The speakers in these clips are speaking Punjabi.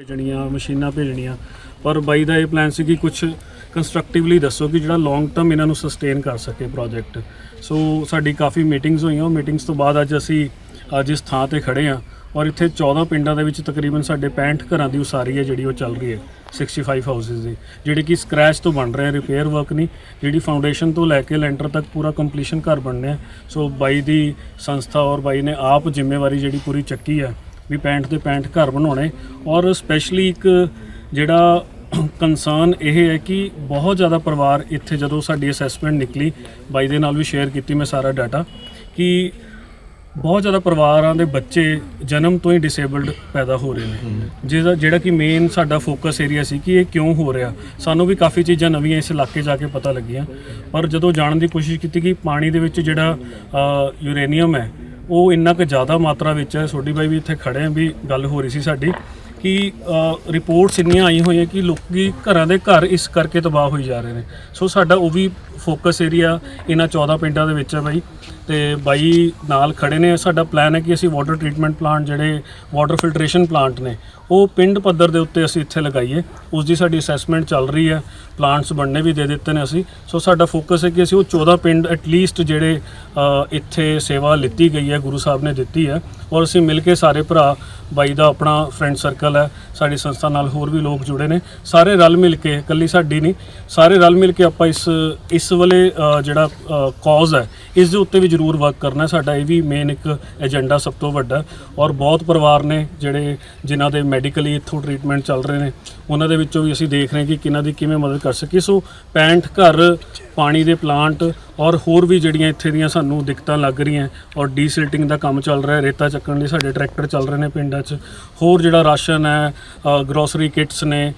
ਭੇਜਣੀਆਂ, ਮਸ਼ੀਨਾਂ ਭੇਜਣੀਆਂ। ਪਰ ਬਾਈ ਦਾ ਇਹ ਪਲਾਨ ਸੀ ਕਿ ਕੁਝ ਕੰਸਟਰਕਟਿਵਲੀ ਦੱਸੋ ਕਿ ਜਿਹੜਾ ਲੌਂਗ ਟਰਮ ਇਹਨਾਂ ਨੂੰ ਸਸਟੇਨ ਕਰ ਸਕੇ ਪ੍ਰੋਜੈਕਟ ਸੋ ਸਾਡੀ ਕਾਫੀ ਮੀਟਿੰਗਸ ਹੋਈਆਂ। ਉਹ ਮੀਟਿੰਗਸ ਤੋਂ ਬਾਅਦ ਅੱਜ ਅਸੀਂ, ਅੱਜ ਇਸ ਥਾਂ ਤੇ ਖੜੇ ਹਾਂ ਔਰ ਇੱਥੇ 14 ਪਿੰਡਾਂ ਦੇ ਵਿੱਚ ਤਕਰੀਬਨ ਸਾਡੇ 65 ਘਰਾਂ ਦੀ ਉਸਾਰੀ ਹੈ ਜਿਹੜੀ ਉਹ ਚੱਲ ਰਹੀ ਹੈ 65 ਹਾਊਸਿਸ ਦੀ। ਜਿਹੜੇ ਕਿ ਸਕ੍ਰੈਚ ਤੋਂ ਬਣ ਰਹੇ ਰਿਪੇਅਰ ਵਰਕ ਨਹੀਂ, ਜਿਹੜੀ ਫਾਊਂਡੇਸ਼ਨ ਤੋਂ ਲੈ ਕੇ ਲੈਂਟਰ ਤੱਕ ਪੂਰਾ ਕੰਪਲੀਸ਼ਨ ਘਰ ਬਣਨੇ ਆ ਸੋ ਬਾਈ ਦੀ ਸੰਸਥਾ ਔਰ ਬਾਈ ਨੇ ਆਪ ਜ਼ਿੰਮੇਵਾਰੀ ਜਿਹੜੀ ਪੂਰੀ ਚੱਕੀ ਹੈ ਵੀ 65 ਦੇ 65 ਘਰ ਬਣਾਉਣੇ। ਔਰ ਸਪੈਸ਼ਲੀ ਇੱਕ ਜਿਹੜਾ ਕੰਸਰਨ ਇਹ ਹੈ ਕਿ ਬਹੁਤ ਜ਼ਿਆਦਾ ਪਰਿਵਾਰ ਇੱਥੇ ਜਦੋਂ ਸਾਡੀ ਅਸੈਸਮੈਂਟ ਨਿਕਲੀ ਬਾਈ ਦੇ ਨਾਲ ਵੀ ਸ਼ੇਅਰ ਕੀਤੀ ਮੈਂ ਸਾਰਾ ਡਾਟਾ ਕਿ ਬਹੁਤ ਜ਼ਿਆਦਾ ਪਰਿਵਾਰਾਂ ਦੇ ਬੱਚੇ ਜਨਮ ਤੋਂ ਹੀ ਡਿਸੇਬਲਡ ਪੈਦਾ ਹੋ ਰਹੇ ਨੇ। ਜਿਹਦਾ ਜਿਹੜਾ ਕਿ ਮੇਨ ਸਾਡਾ ਫੋਕਸ ਏਰੀਆ ਸੀ ਕਿ ਇਹ ਕਿਉਂ ਹੋ ਰਿਹਾ। ਸਾਨੂੰ ਵੀ ਕਾਫੀ ਚੀਜ਼ਾਂ ਨਵੀਆਂ ਇਸ ਇਲਾਕੇ ਜਾ ਕੇ ਪਤਾ ਲੱਗੀਆਂ। ਪਰ ਜਦੋਂ ਜਾਣਨ ਦੀ ਕੋਸ਼ਿਸ਼ ਕੀਤੀ ਕਿ ਪਾਣੀ ਦੇ ਵਿੱਚ ਜਿਹੜਾ ਯੂਰੇਨੀਅਮ ਹੈ ਉਹ ਇੰਨਾ ਕੁ ਜ਼ਿਆਦਾ ਮਾਤਰਾ ਵਿੱਚ ਹੈ। ਸੋਡੀ ਬਾਈ ਵੀ ਇੱਥੇ ਖੜੇ ਆ, ਵੀ ਗੱਲ ਹੋ ਰਹੀ ਸੀ ਸਾਡੀ। ਕਿ ਰਿਪੋਰਟਸ ਇੰਨੀਆਂ ਆਈ ਹੋਈਆਂ ਕਿ ਲੋਕੀ ਘਰਾਂ ਦੇ ਘਰ ਇਸ ਕਰਕੇ ਤਬਾਹ ਹੋਈ ਜਾ ਰਹੇ ਨੇ। ਸੋ ਸਾਡਾ ਉਹ ਵੀ ਫੋਕਸ ਏਰੀਆ ਇਹਨਾਂ 14 ਪਿੰਡਾਂ ਦੇ ਵਿੱਚ ਹੈ ਬਾਈ। ਤੇ ਬਾਈ ਨਾਲ ਖੜੇ ਨੇ। ਸਾਡਾ ਪਲਾਨ ਹੈ ਕਿ ਅਸੀਂ ਵਾਟਰ ਟ੍ਰੀਟਮੈਂਟ ਪਲਾਂਟ ਜਿਹੜੇ ਵਾਟਰ ਫਿਲਟਰੇਸ਼ਨ ਪਲਾਂਟ ਨੇ, ਉਹ ਪਿੰਡ ਪੱਧਰ ਦੇ ਉੱਤੇ ਅਸੀਂ ਇੱਥੇ ਲਗਾਈਏ। ਉਸ ਦੀ ਸਾਡੀ ਅਸੈਸਮੈਂਟ ਚੱਲ ਰਹੀ ਹੈ। ਪਲਾਂਟਸ ਬਣਨੇ ਵੀ ਦੇ ਦਿੱਤੇ ਨੇ ਅਸੀਂ। ਸੋ ਸਾਡਾ ਫੋਕਸ ਹੈ ਕਿ ਅਸੀਂ ਉਹ 14 ਪਿੰਡ ਐਟਲੀਸਟ ਜਿਹੜੇ ਇੱਥੇ ਸੇਵਾ ਲਿੱਤੀ ਗਈ ਹੈ, ਗੁਰੂ ਸਾਹਿਬ ਨੇ ਦਿੱਤੀ ਹੈ। ਔਰ ਅਸੀਂ ਮਿਲ ਕੇ ਸਾਰੇ ਭਰਾ ਬਾਈ ਦਾ ਆਪਣਾ ਫਰੈਂਡ ਸਰਕਲ ਹੈ, ਸਾਡੀ ਸੰਸਥਾ ਨਾਲ ਹੋਰ ਵੀ ਲੋਕ ਜੁੜੇ ਨੇ। ਸਾਰੇ ਰਲ ਮਿਲ ਕੇ, ਇਕੱਲੀ ਸਾਡੀ ਨਹੀਂ, ਸਾਰੇ ਰਲ ਮਿਲ ਕੇ ਆਪਾਂ ਇਸ ਇਸ ਵਾਲੇ ਜਿਹੜਾ ਕਾਜ਼ ਹੈ, ਇਸ ਦੇ ਉੱਤੇ ਵੀ ਜ਼ਰੂਰ ਵਰਕ ਕਰਨਾ ਸਾਡਾ ਇਹ ਵੀ ਮੇਨ ਇੱਕ ਏਜੰਡਾ ਸਭ ਤੋਂ ਵੱਡਾ ਔਰ ਬਹੁਤ ਪਰਿਵਾਰ ਨੇ ਜਿਹੜੇ, ਜਿਨ੍ਹਾਂ ਦੇ ਮੈਡੀਕਲੀ ਇੱਥੋਂ ਟ੍ਰੀਟਮੈਂਟ ਚੱਲ ਰਹੇ ਨੇ ਉਹਨਾਂ ਦੇ ਵਿੱਚੋਂ ਵੀ ਅਸੀਂ ਦੇਖ ਰਹੇ ਹਾਂ ਕਿ ਕਿਹਨਾਂ ਦੀ ਕਿਵੇਂ ਮਦਦ ਕਰ ਸਕੀਏ। ਸੋ 65 ਘਰ, ਪਾਣੀ ਦੇ ਪਲਾਂਟ ਔਰ ਹੋਰ ਵੀ ਜਿਹੜੀਆਂ ਇੱਥੇ ਦੀਆਂ ਸਾਨੂੰ ਦਿੱਕਤਾਂ ਲੱਗ ਰਹੀਆਂ ਔਰ ਡੀਸਿਲਟਿੰਗ ਦਾ ਕੰਮ ਚੱਲ ਰਿਹਾ ਰੇਤਾ ਚੱਕਣ ਲਈ ਸਾਡੇ ਟਰੈਕਟਰ ਚੱਲ ਰਹੇ ਨੇ ਪਿੰਡਾਂ 'ਚ। ਹੋਰ ਜਿਹੜਾ ਰਾਸ਼ਨ ਹੈ ਗਰੋਸਰੀ ਕਿਟਸ ਨੇ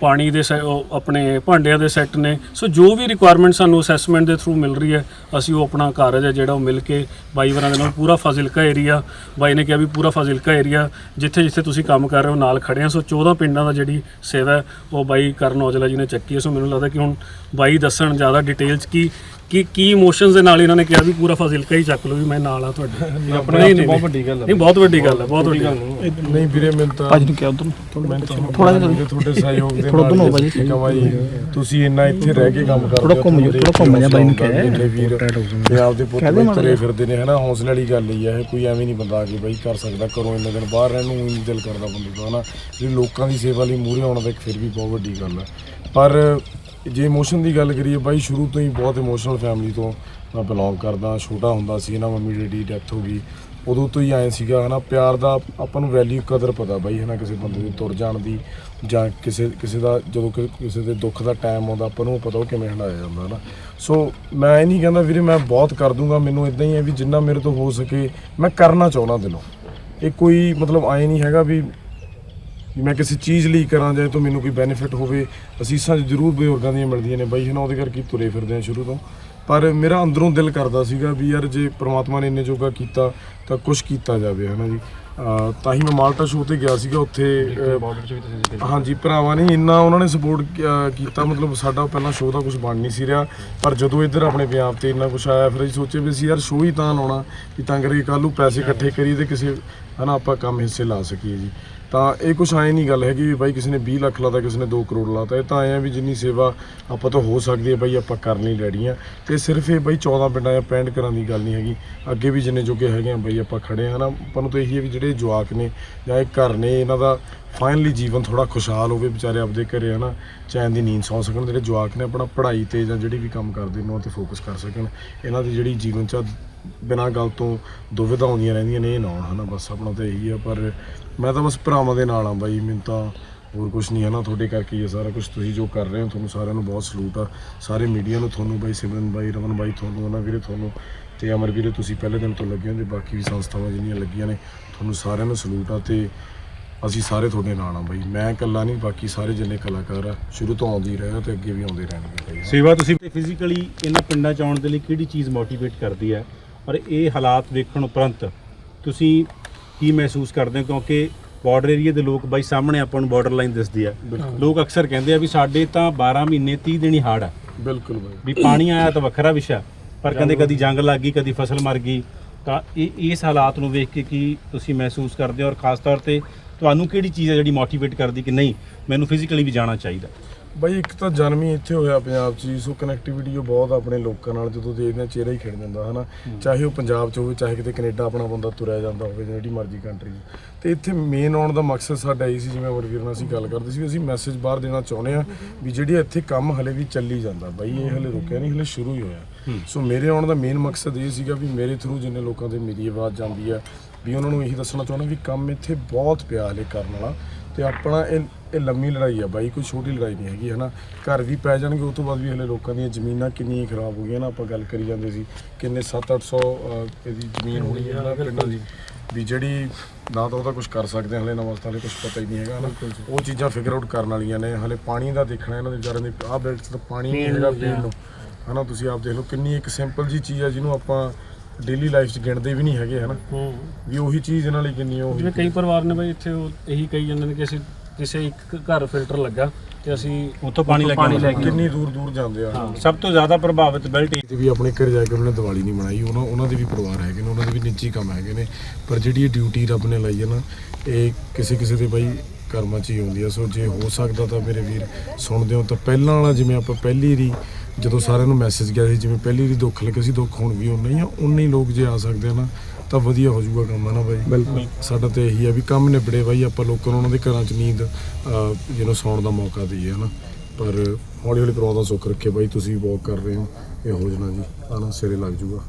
ਪਾਣੀ ਦੇ ਸੈ- ਆਪਣੇ ਭਾਂਡਿਆਂ ਦੇ ਸੈੱਟ ਨੇ। ਸੋ ਜੋ ਵੀ ਰਿਕੁਆਇਰਮੈਂਟ ਸਾਨੂੰ ਅਸੈਸਮੈਂਟ ਦੇ ਥਰੂ ਮਿਲ ਰਹੀ ਹੈ, ਅਸੀਂ ਉਹ ਆਪਣਾ ਕਾਰਜ ਹੈ ਜਿਹੜਾ ਉਹ ਮਿਲ ਕੇ ਬਾਈ ਵਰਾਂ ਦੇ ਨਾਲ ਪੂਰਾ ਫਾਜ਼ਿਲਕਾ ਏਰੀਆ ਬਾਈ ਨੇ ਕਿਹਾ ਵੀ ਪੂਰਾ ਫਾਜ਼ਿਲਕਾ ਏਰੀਆ ਜਿੱਥੇ ਜਿੱਥੇ ਤੁਸੀਂ ਕੰਮ ਕਰ ਰਹੇ ਹੋ, ਨਾਲ ਖੜੇ ਆ ਸੋ 14 ਪਿੰਡਾਂ ਦਾ ਜਿਹੜੀ ਸੇਵਾ ਉਹ ਬਾਈ ਕਰਨ ਔਜਲਾ ਜੀ ਨੇ ਚੱਕੀ ਹੈ। ਸੋ ਮੈਨੂੰ ਲੱਗਦਾ ਕਿ ਹੁਣ ਬਾਈ ਦੱਸਣ ਜ਼ਿਆਦਾ ਡਿਟੇਲ ਚ ਕੀ ਕੀ ਕੀ ਇਮੋਸ਼ਨਸ ਦੇ ਨਾਲ ਇਹਨਾਂ ਨੇ ਕਿਹਾ ਵੀ ਪੂਰਾ ਫਾਜ਼ਿਲਕਾ ਹੀ ਚੱਕ ਲਓ ਵੀ ਮੈਂ ਨਾਲ ਆ ਤੁਹਾਡੇ। ਆਪਣੇ ਆਪ 'ਚ ਬਹੁਤ ਵੱਡੀ ਗੱਲ ਹੈ। ਨਹੀਂ ਬਹੁਤ ਵੱਡੀ ਗੱਲ ਹੈ ਬਹੁਤ ਵੱਡੀ ਗੱਲ ਹੈ। ਨਹੀਂ ਵੀਰੇ ਮੈਂ ਤਾਂ ਭਾਜੀ ਨੂੰ ਕਿਹਾ ਉਧਰ ਮੈਂ ਥੋੜਾ ਜਿਹਾ ਤੁਹਾਡੇ ਸਹਿਯੋਗ ਦੇ ਨਾਲ ਉਧਰ ਠੀਕ ਆ ਬਾਈ ਤੁਸੀਂ ਇੰਨਾ ਇੱਥੇ ਰਹਿ ਕੇ ਕੰਮ ਕਰਦੇ ਥੋੜ੍ਹਾ ਘੁੰਮ ਜਾਓ, ਮੇਰੇ ਥੋੜ੍ਹਾ ਘੁੰਮ ਜਾ ਬਾਈ ਨੂੰ ਕਹਿ। ਤੇ ਆਪਦੇ ਪੁੱਤ ਤੁਰੇ ਫਿਰਦੇ ਨੇ ਹਨਾ? ਹੌਸਲੇ ਵਾਲੀ ਗੱਲ ਹੀ ਆ ਇਹ ਕੋਈ ਐਵੇਂ ਨਹੀਂ ਬੰਦਾ ਆ ਕੇ ਬਾਈ ਕਰ ਸਕਦਾ ਘਰੋਂ ਇੰਨੇ ਦਿਨ ਬਾਹਰ ਰਹਿਣ ਨੂੰ ਨਹੀਂ ਦਿਲ ਕਰਦਾ ਬੰਦੇ ਦਾ ਹਨਾ? ਜੇ ਲੋਕਾਂ ਦੀ ਸੇਵਾ ਲਈ ਮੂਹਰੇ ਆਉਣਾ ਤਾਂ ਇੱਕ ਫਿਰ ਵੀ ਬਹੁਤ ਵੱਡੀ ਗੱਲ ਹੈ। ਪਰ ਜੇ ਇਮੋਸ਼ਨ ਦੀ ਗੱਲ ਕਰੀਏ ਬਾਈ, ਸ਼ੁਰੂ ਤੋਂ ਹੀ ਬਹੁਤ ਇਮੋਸ਼ਨਲ ਫੈਮਿਲੀ ਤੋਂ ਮੈਂ ਬਿਲੋਂਗ ਕਰਦਾ, ਛੋਟਾ ਹੁੰਦਾ ਸੀ ਨਾ, ਮੰਮੀ ਡੈਡੀ ਡੈਥ ਹੋ ਗਈ। ਉਦੋਂ ਤੋਂ ਹੀ ਆਏ ਸੀਗਾ, ਹਨਾ, ਪਿਆਰ ਦਾ ਆਪਾਂ ਨੂੰ ਵੈਲਿਊ ਕਦਰ ਪਤਾ ਬਾਈ, ਹਨਾ, ਕਿਸੇ ਬੰਦੇ ਦੀ ਤੁਰ ਜਾਣ ਦੀ ਜਾਂ ਕਿਸੇ ਕਿਸੇ ਦਾ ਜਦੋਂ ਕਿ- ਕਿਸੇ ਦੇ ਦੁੱਖ ਦਾ ਟਾਈਮ ਆਉਂਦਾ, ਆਪਾਂ ਨੂੰ ਪਤਾ ਉਹ ਕਿਵੇਂ ਹੰਡਾਇਆ ਜਾਂਦਾ, ਹਨਾ। ਸੋ ਮੈਂ ਇਹ ਨਹੀਂ ਕਹਿੰਦਾ ਵੀਰੇ ਮੈਂ ਬਹੁਤ ਕਰ ਦੂੰਗਾ, ਮੈਨੂੰ ਇਦਾਂ ਹੀ ਹੈ ਵੀ ਜਿੰਨਾ ਮੇਰੇ ਤੋਂ ਹੋ ਸਕੇ, ਮੈਂ ਕਰਨਾ ਚਾਹੁੰਦਾ ਦਿਲੋਂ। ਇਹ ਕੋਈ ਮਤਲਬ ਆਏ ਨਹੀਂ ਹੈਗਾ ਵੀ ਵੀ ਮੈਂ ਕਿਸੇ ਚੀਜ਼ ਲਈ ਕਰਾਂ ਜਾਂ ਤੋਂ ਮੈਨੂੰ ਕੋਈ ਬੈਨੀਫਿਟ ਹੋਵੇ ਅਸੀਸਾਂ ਜ਼ਰੂਰ ਬਜ਼ੁਰਗਾਂ ਦੀਆਂ ਮਿਲਦੀਆਂ ਨੇ ਬਾਈ ਹਨਾ ਉਹਦੇ ਕਰਕੇ ਤੁਰੇ ਫਿਰਦੇ ਆ ਸ਼ੁਰੂ ਤੋਂ। ਪਰ ਮੇਰਾ ਅੰਦਰੋਂ ਦਿਲ ਕਰਦਾ ਸੀਗਾ ਵੀ ਯਾਰ ਜੇ ਪ੍ਰਮਾਤਮਾ ਨੇ ਇੰਨੇ ਜੋਗਾ ਕੀਤਾ ਤਾਂ ਕੁਝ ਕੀਤਾ ਜਾਵੇ ਹਨਾ ਜੀ? ਤਾਂ ਹੀ ਮੈਂ ਮਾਲਟਾ ਸ਼ੋਅ ਤੇ ਗਿਆ ਸੀਗਾ ਉੱਥੇ ਹਾਂਜੀ ਭਰਾਵਾਂ ਨੇ ਇੰਨਾ ਉਹਨਾਂ ਨੇ ਸਪੋਰਟ ਕੀਤਾ ਮਤਲਬ ਸਾਡਾ ਪਹਿਲਾਂ ਸ਼ੋਅ ਦਾ ਕੁਝ ਬਣ ਨਹੀਂ ਸੀ ਰਿਹਾ। ਪਰ ਜਦੋਂ ਇੱਧਰ ਆਪਣੇ ਪੰਜਾਬ ਤੇ ਇੰਨਾ ਕੁਝ ਆਇਆ ਫਿਰ ਅਸੀਂ ਸੋਚਿਆ ਵੀ ਅਸੀਂ ਯਾਰ ਸ਼ੋਅ ਹੀ ਤਾਂ ਲਾਉਣਾ ਕਿ ਤਾਂ ਕਰਕੇ ਕੱਲ੍ਹ ਨੂੰ ਪੈਸੇ ਇਕੱਠੇ ਕਰੀਏ ਤੇ ਕਿਸੇ ਹਨਾ ਆਪਾਂ ਕੰਮ ਹਿੱਸੇ ਲਾ ਸਕੀਏ ਜੀ। ਤਾਂ ਇਹ ਕੁਛ ਐ ਨਹੀਂ ਗੱਲ ਹੈਗੀ ਵੀ ਬਾਈ ਕਿਸੇ ਨੇ 20 ਲੱਖ ਲਾਤਾ, ਕਿਸੇ ਨੇ 2 ਕਰੋੜ ਲਾਤਾ। ਇਹ ਤਾਂ ਐ ਆ ਵੀ ਜਿੰਨੀ ਸੇਵਾ ਆਪਾਂ ਤੋਂ ਹੋ ਸਕਦੀ ਹੈ ਬਾਈ ਆਪਾਂ ਕਰਨ ਲਈ ਰੈਡੀ ਆ। ਤੇ ਸਿਰਫ ਇਹ ਬਾਈ 14 ਪਿੰਡਾਂ ਜਾਂ 65 ਘਰਾਂ ਦੀ ਗੱਲ ਨਹੀਂ ਹੈਗੀ। ਅੱਗੇ ਵੀ ਜਿੰਨੇ ਜੋਗੇ ਹੈਗੇ ਆ ਬਾਈ ਆਪਾਂ ਖੜੇ ਆ ਨਾ ਆਪਾਂ ਨੂੰ ਤਾਂ ਇਹੀ ਹੈ ਵੀ ਜਿਹੜੇ ਜਵਾਕ ਨੇ ਜਾਂ ਇਹ ਘਰ ਨੇ, ਇਹਨਾਂ ਦਾ ਫਾਈਨਲੀ ਜੀਵਨ ਥੋੜਾ ਖੁਸ਼ਹਾਲ ਹੋਵੇ, ਵਿਚਾਰੇ ਆਪਦੇ ਘਰੇ ਹਨਾ, ਚੈਨ ਦੀ ਨੀਂਦ ਸੌ ਸਕਣ, ਜਿਹੜੇ ਜਵਾਕ ਨੇ ਆਪਣਾ ਪੜ੍ਹਾਈ ਤੇ ਜਾਂ ਜਿਹੜੀ ਵੀ ਕੰਮ ਕਰਦੇ ਨੇ ਉਹ ਤੇ ਫੋਕਸ ਕਰ ਸਕਣ। ਇਹਨਾਂ ਦੀ ਜਿਹੜੀ ਜੀਵਨ ਚ ਬਿਨਾਂ ਗੱਲ ਤੋਂ ਦੁਵਿਧਾ ਆਉਂਦੀਆਂ ਰਹਿੰਦੀਆਂ ਨੇ, ਇਹ ਨਾ ਆਉਣ ਹਨਾ, ਬਸ ਆਪਣਾ ਤਾਂ ਇਹੀ ਆ, ਪਰ ਮੈਂ ਤਾਂ ਬਸ ਭਰਾਵਾਂ ਦੇ ਨਾਲ ਆ ਬਾਈ, ਮੈਨੂੰ ਤਾਂ ਹੋਰ ਕੁਝ ਨਹੀਂ ਹੈ ਨਾ ਤੁਹਾਡੇ ਕਰਕੇ ਇਹ ਸਾਰਾ ਕੁਝ ਤੁਸੀਂ ਜੋ ਕਰ ਰਹੇ ਹੋ, ਤੁਹਾਨੂੰ ਸਾਰਿਆਂ ਨੂੰ ਬਹੁਤ ਸਲੂਟ ਆ। ਸਾਰੇ ਮੀਡੀਆ ਨੂੰ ਤੁਹਾਨੂੰ ਬਾਈ, ਸਿਮਰਨ ਬਾਈ, ਰਮਨ ਬਾਈ, ਤੁਹਾਨੂੰ, ਉਹਨਾਂ ਵੀਰੇ ਤੁਹਾਨੂੰ ਤੇ ਅਮਰ ਵੀਰੇ ਤੁਸੀਂ ਪਹਿਲੇ ਦਿਨ ਤੋਂ ਲੱਗੇ ਹੋ ਤੇ ਬਾਕੀ ਵੀ ਸੰਸਥਾਵਾਂ ਜਿਹੜੀਆਂ ਲੱਗੀਆਂ ਨੇ, ਤੁਹਾਨੂੰ ਸਾਰਿਆਂ ਨੂੰ ਸਲੂਟ ਆ ਤੇ ਅਸੀਂ ਸਾਰੇ ਤੁਹਾਡੇ ਨਾਲ ਆ ਬਾਈ। ਮੈਂ ਇਕੱਲਾ ਨਹੀਂ ਬਾਕੀ ਸਾਰੇ ਜਿੰਨੇ ਕਲਾਕਾਰ ਆ ਸ਼ੁਰੂ ਤੋਂ ਆਉਂਦੇ ਰਹੇ ਤੇ ਅੱਗੇ ਵੀ ਆਉਂਦੇ ਰਹਿਣਗੇ ਬਾਈ ਸੇਵਾ ਤੁਸੀਂ ਫਿਜ਼ੀਕਲੀ ਇਹਨਾਂ ਪਿੰਡਾਂ ਚ ਆਉਣ ਦੇ ਲਈ ਕਿਹੜੀ ਚੀਜ਼ ਮੋਟੀਵੇਟ ਕਰਦੀ ਹੈ? ਔਰ ਇਹ ਹਾਲਾਤ ਵੇਖਣ ਉਪਰੰਤ ਤੁਸੀਂ ਕੀ ਮਹਿਸੂਸ ਕਰਦੇ ਹੋ? ਕਿਉਂਕਿ ਬਾਰਡਰ ਏਰੀਆ ਦੇ ਲੋਕ ਬਾਈ ਸਾਹਮਣੇ ਆਪਾਂ ਨੂੰ ਬਾਰਡਰ ਲਾਈਨ ਦਿਸਦੀ ਹੈ। ਲੋਕ ਅਕਸਰ ਕਹਿੰਦੇ ਆ ਵੀ ਸਾਡੇ ਤਾਂ 12 ਮਹੀਨੇ 30 ਦਿਨ ਹੀ ਹਾੜ ਆ। ਬਿਲਕੁਲ ਬਾਈ। ਵੀ ਪਾਣੀ ਆਇਆ ਤਾਂ ਵੱਖਰਾ ਵਿਸ਼ਾ ਪਰ ਕਹਿੰਦੇ ਕਦੀ ਜੰਗ ਲੱਗ ਗਈ ਕਦੀ ਫਸਲ ਮਰ ਗਈ। ਤਾਂ ਇਹ ਇਸ ਹਾਲਾਤ ਨੂੰ ਵੇਖ ਕੇ ਕੀ ਤੁਸੀਂ ਮਹਿਸੂਸ ਕਰਦੇ ਹੋ? ਔਰ ਖਾਸ ਤੌਰ ਤੇ ਤੁਹਾਨੂੰ ਕਿਹੜੀ ਚੀਜ਼ ਹੈ ਜਿਹੜੀ ਮੋਟੀਵੇਟ ਕਰਦੀ ਕਿ ਨਹੀਂ ਮੈਨੂੰ ਫਿਜ਼ੀਕਲੀ ਵੀ ਜਾਣਾ ਚਾਹੀਦਾ? ਬਾਈ ਇੱਕ ਤਾਂ ਜਨਮ ਹੀ ਇੱਥੇ ਹੋਇਆ ਪੰਜਾਬ 'ਚ ਸੋ ਕਨੈਕਟੀਵਿਟੀ ਉਹ ਬਹੁਤ ਆਪਣੇ ਲੋਕਾਂ ਨਾਲ ਜਦੋਂ ਦੇਖਦੇ ਹਾਂ ਚਿਹਰਾ ਹੀ ਖਿੜ ਜਾਂਦਾ ਹਨਾ? ਚਾਹੇ ਉਹ ਪੰਜਾਬ 'ਚ ਹੋਵੇ ਚਾਹੇ ਕਿਤੇ ਕੈਨੇਡਾ ਆਪਣਾ ਬੰਦਾ ਤੁਰਿਆ ਜਾਂਦਾ ਹੋਵੇ ਜਿਹੜੀ ਮਰਜ਼ੀ ਕੰਟਰੀ 'ਚ। ਤੇ ਇੱਥੇ ਮੇਨ ਆਉਣ ਦਾ ਮਕਸਦ ਸਾਡਾ ਇਹ ਸੀ ਜਿਵੇਂ ਵਰਵੀਰ ਨਾਲ ਅਸੀਂ ਗੱਲ ਕਰਦੇ ਸੀ ਅਸੀਂ ਮੈਸੇਜ ਬਾਹਰ ਦੇਣਾ ਚਾਹੁੰਦੇ ਆ ਵੀ ਜਿਹੜੀ ਇੱਥੇ ਕੰਮ ਹਲੇ ਵੀ ਚੱਲੀ ਜਾਂਦਾ। ਬਾਈ ਇਹ ਹਲੇ ਰੁਕਿਆ ਨਹੀਂ ਹਲੇ ਸ਼ੁਰੂ ਹੀ ਹੋਇਆ। ਸੋ ਮੇਰੇ ਆਉਣ ਦਾ ਮੇਨ ਮਕਸਦ ਇਹ ਸੀਗਾ ਵੀ ਮੇਰੇ ਥਰੂ ਜਿੰਨੇ ਲੋਕਾਂ ਦੇ ਮੇਰੀ ਆਵਾਜ਼ ਜਾਂਦੀ ਆ ਵੀ ਉਹਨਾਂ ਨੂੰ ਇਹੀ ਦੱਸਣਾ ਚਾਹੁੰਦਾ ਵੀ ਕੰਮ ਇੱਥੇ ਬਹੁਤ ਪਿਆ ਹਲੇ ਕਰਨ ਵਾਲਾ ਤੇ ਆਪਣਾ ਇਹ ਇਹ ਲੰਮੀ ਲੜਾਈ ਆ ਬਾਈ ਕੋਈ ਛੋਟੀ ਲੜਾਈ ਨਹੀਂ ਹੈਗੀ ਹਨਾ। ਘਰ ਵੀ ਪੈ ਜਾਣਗੇ ਉਸ ਤੋਂ ਬਾਅਦ ਵੀ ਹਲੇ ਲੋਕਾਂ ਦੀਆਂ ਜ਼ਮੀਨਾਂ ਕਿੰਨੀਆਂ ਖਰਾਬ ਹੋ ਗਈਆਂ ਨਾ ਆਪਾਂ ਗੱਲ ਕਰੀ ਜਾਂਦੇ ਸੀ ਕਿੰਨੇ 7-800 ਇਹਦੀ ਜ਼ਮੀਨ ਹੋਣੀ ਹੈ ਨਾ ਪਿੰਡਾਂ ਦੀ। ਵੀ ਜਿਹੜੀ ਨਾ ਤਾਂ ਉਹਦਾ ਕੁਝ ਕਰ ਸਕਦੇ ਹਲੇ ਨਵਾਂ ਹਲੇ ਕੁਝ ਪਤਾ ਹੀ ਨਹੀਂ ਹੈਗਾ ਨਾ ਉਹ ਚੀਜ਼ਾਂ ਫਿਗਰ ਆਊਟ ਕਰਨ ਵਾਲੀਆਂ ਨੇ ਹਲੇ ਪਾਣੀ ਦਾ ਦੇਖਣਾ ਇਹਨਾਂ ਦੇ ਵਿਚਾਰਿਆਂ ਦੇ ਆਹ ਬੈਲਟ 'ਚ ਤਾਂ ਪਾਣੀ ਨਹੀਂ ਹੈਗਾ ਪੀਣ ਨੂੰ। ਹਨਾ ਤੁਸੀਂ ਆਪ ਦੇਖ ਲਓ ਕਿੰਨੀ ਇੱਕ ਸਿੰਪਲ ਜੀ ਚੀਜ਼ ਆ ਜਿਹਨੂੰ ਆਪਾਂ ਡੇਲੀ ਲਾਈਫ 'ਚ ਗਿਣਦੇ ਵੀ ਨਹੀਂ ਹੈਗੇ ਹਨਾ? ਹੂੰ। ਵੀ ਉਹੀ ਚੀਜ਼ ਇਹਨਾਂ ਲਈ ਕਿੰਨੀ ਉਹ ਜਿਵੇਂ ਕਈ ਪਰਿਵਾਰ ਨੇ ਬਾਈ ਇੱਥੇ ਉਹ ਇਹੀ ਕਹੀ ਜਾਂਦੇ ਨੇ ਕਿ ਅਸੀਂ ਕਿਸੇ ਇੱਕ ਘਰ ਫਿਲਟਰ ਲੱਗਾ ਤੇ ਅਸੀਂ ਉੱਥੋਂ ਪਾਣੀ ਲੈ ਕੇ ਪਾਣੀ ਲੈ ਆਉਣਾ। ਕੇ ਕਿੰਨੀ ਦੂਰ ਦੂਰ ਜਾਂਦੇ ਆ। ਸਭ ਤੋਂ ਜ਼ਿਆਦਾ ਪ੍ਰਭਾਵਿਤ ਬੈਲਟ ਤੇ ਵੀ ਆਪਣੇ ਘਰ ਜਾ ਕੇ ਉਹਨਾਂ ਨੇ ਦੀਵਾਲੀ ਨਹੀਂ ਮਨਾਈ ਉਹਨਾਂ ਉਹਨਾਂ ਦੇ ਵੀ ਪਰਿਵਾਰ ਹੈਗੇ ਨੇ ਉਹਨਾਂ ਦੇ ਵੀ ਨਿੱਜੀ ਕੰਮ ਹੈਗੇ ਨੇ ਪਰ ਜਿਹੜੀ ਇਹ ਡਿਊਟੀ ਰੱਬ ਨੇ ਲਾਈ ਹੈ ਨਾ ਇਹ ਕਿਸੇ ਕਿਸੇ ਦੇ ਬਾਈ ਕਰਮਾਂ 'ਚ ਹੀ ਹੁੰਦੀ ਆ। ਸੋ ਜੇ ਹੋ ਸਕਦਾ ਤਾਂ ਮੇਰੇ ਵੀਰ ਸੁਣਦੇ ਹੋ ਤਾਂ ਪਹਿਲਾਂ ਵਾਲਾ ਜਿਵੇਂ ਆਪਾਂ ਪਹਿਲੀ ਰੀ ਜਦੋਂ ਸਾਰਿਆਂ ਨੂੰ ਮੈਸੇਜ ਗਿਆ ਸੀ ਜਿਵੇਂ ਪਹਿਲੀ ਰੀ ਦੁੱਖ ਲੱਗਾ ਸੀ ਦੁੱਖ ਹੁਣ ਵੀ ਉਨਾ ਹੀ ਆ ਉਨੇ ਹੀ ਲੋਕ ਜੇ ਆ ਸਕਦੇ ਆ ਨਾ ਤਾਂ ਵਧੀਆ ਹੋ ਜਾਊਗਾ ਕੰਮ ਨਾ ਬਾਈ? ਬਿਲਕੁਲ। ਸਾਡਾ ਤਾਂ ਇਹੀ ਆ ਵੀ ਕੰਮ ਨਿਬੜੇ ਬਾਈ ਆਪਾਂ ਲੋਕਾਂ ਨੂੰ ਉਹਨਾਂ ਦੇ ਘਰਾਂ 'ਚ ਨੀਂਦ ਜਿਹਨੂੰ ਸੌਣ ਦਾ ਮੌਕਾ ਦਈਏ ਹਨਾ ਪਰ ਹੌਲੀ ਹੌਲੀ ਪ੍ਰੋਗਰਾਮ ਦਾ ਸੁੱਖ ਰੱਖੇ ਬਾਈ ਤੁਸੀਂ ਵਾਕ ਕਰ ਰਹੇ ਹੋ ਇਹ ਹੋ ਜਾਣਾ ਜੀ ਆਣਾ ਸਿਰੇ ਲੱਗ ਜਾਊਗਾ।